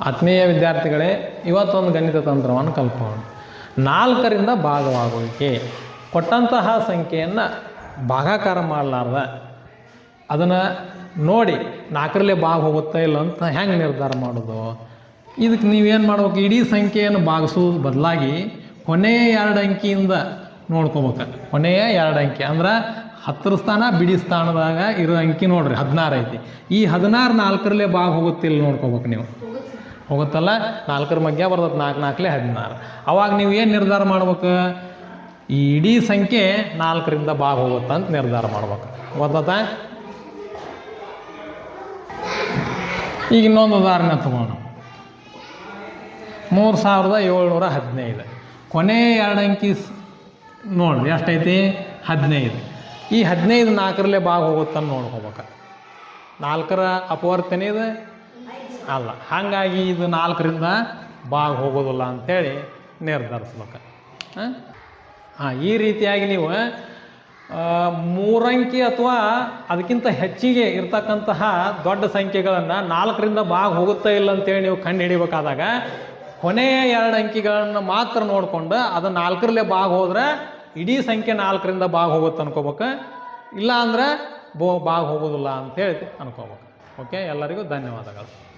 ಆತ್ಮೀಯ ವಿದ್ಯಾರ್ಥಿಗಳೇ, ಇವತ್ತೊಂದು ಗಣಿತ ತಂತ್ರವನ್ನು ಕಲ್ಪೋಣ. ನಾಲ್ಕರಿಂದ ಭಾಗವಾಗುವಿಕೆ. ಕೊಟ್ಟಂತಹ ಸಂಖ್ಯೆಯನ್ನು ಭಾಗಾಕಾರ ಮಾಡಲಾರ್ದ. ಅದನ್ನು ನೋಡಿ, ನಾಲ್ಕರಲ್ಲೇ ಭಾಗ ಹೋಗುತ್ತಾ ಇಲ್ಲ ಅಂತ ಹೆಂಗೆ ನಿರ್ಧಾರ ಮಾಡೋದು? ಇದಕ್ಕೆ ನೀವೇನು ಮಾಡ್ಬೇಕು? ಇಡೀ ಸಂಖ್ಯೆಯನ್ನು ಭಾಗಿಸೋದು ಬದಲಾಗಿ ಕೊನೆಯ ಎರಡು ಅಂಕಿಯಿಂದ ನೋಡ್ಕೋಬೇಕು. ಕೊನೆಯ ಎರಡು ಅಂಕಿ ಅಂದ್ರೆ ಹತ್ತರ ಸ್ಥಾನ, ಬಿಡಿ ಸ್ಥಾನದಾಗ ಇರೋ ಅಂಕಿ ನೋಡ್ರಿ, ಹದಿನಾರು ಐತಿ. ಈ ಹದಿನಾರು ನಾಲ್ಕರಲ್ಲೇ ಭಾಗ ಹೋಗುತ್ತಿಲ್ಲ ನೋಡ್ಕೋಬೇಕು ನೀವು. ಹೋಗುತ್ತಲ್ಲ? ನಾಲ್ಕರ ಮಧ್ಯ ಬರ್ತದೆ, ನಾಲ್ಕು ನಾಲ್ಕಲೇ ಹದಿನಾರು. ಅವಾಗ ನೀವು ಏನು ನಿರ್ಧಾರ ಮಾಡ್ಬೇಕು? ಈ ಇಡೀ ಸಂಖ್ಯೆ ನಾಲ್ಕರಿಂದ ಭಾಗ ಹೋಗುತ್ತಂತ ನಿರ್ಧಾರ ಮಾಡ್ಬೇಕು. ಗೊತ್ತಾ ಈಗ ಇನ್ನೊಂದು ಉದಾಹರಣೆ ತಗೋಣ. ಮೂರು ಸಾವಿರದ ಏಳ್ನೂರ ಹದಿನೈದು. ಕೊನೆ ಎರಡು ಅಂಕಿ ನೋಡ್ರಿ, ಎಷ್ಟೈತಿ? ಹದಿನೈದು. ಈ ಹದಿನೈದು ನಾಲ್ಕರಲ್ಲೇ ಭಾಗ ಹೋಗುತ್ತೆ ನೋಡ್ಕೋಬೇಕು. ನಾಲ್ಕರ ಅಪವರ್ತನೆ ಇದು ಅಲ್ಲ, ಹಾಗಾಗಿ ಇದು ನಾಲ್ಕರಿಂದ ಭಾಗ ಹೋಗೋದಿಲ್ಲ ಅಂಥೇಳಿ ನಿರ್ಧರಿಸ್ಬೇಕು. ಹಾಂ? ಈ ರೀತಿಯಾಗಿ ನೀವು ಮೂರಂಕಿ ಅಥವಾ ಅದಕ್ಕಿಂತ ಹೆಚ್ಚಿಗೆ ಇರ್ತಕ್ಕಂತಹ ದೊಡ್ಡ ಸಂಖ್ಯೆಗಳನ್ನು ನಾಲ್ಕರಿಂದ ಭಾಗ ಹೋಗುತ್ತಾ ಇಲ್ಲ ಅಂತೇಳಿ ನೀವು ಕಂಡು ಹಿಡಿಬೇಕಾದಾಗ, ಕೊನೆಯ ಎರಡು ಅಂಕಿಗಳನ್ನು ಮಾತ್ರ ನೋಡಿಕೊಂಡು ಅದು ನಾಲ್ಕರಲ್ಲೇ ಭಾಗ ಹೋದ್ರೆ ಇಡೀ ಸಂಖ್ಯೆ ನಾಲ್ಕರಿಂದ ಭಾಗ ಹೋಗುತ್ತೆ ಅನ್ಕೋಬೇಕು. ಇಲ್ಲ ಅಂದ್ರೆ ಬೋ ಭಾಗ ಹೋಗೋದಿಲ್ಲ ಅಂತೇಳಿ ಅನ್ಕೋಬೇಕು. ಓಕೆ ಎಲ್ಲರಿಗೂ ಧನ್ಯವಾದಗಳು.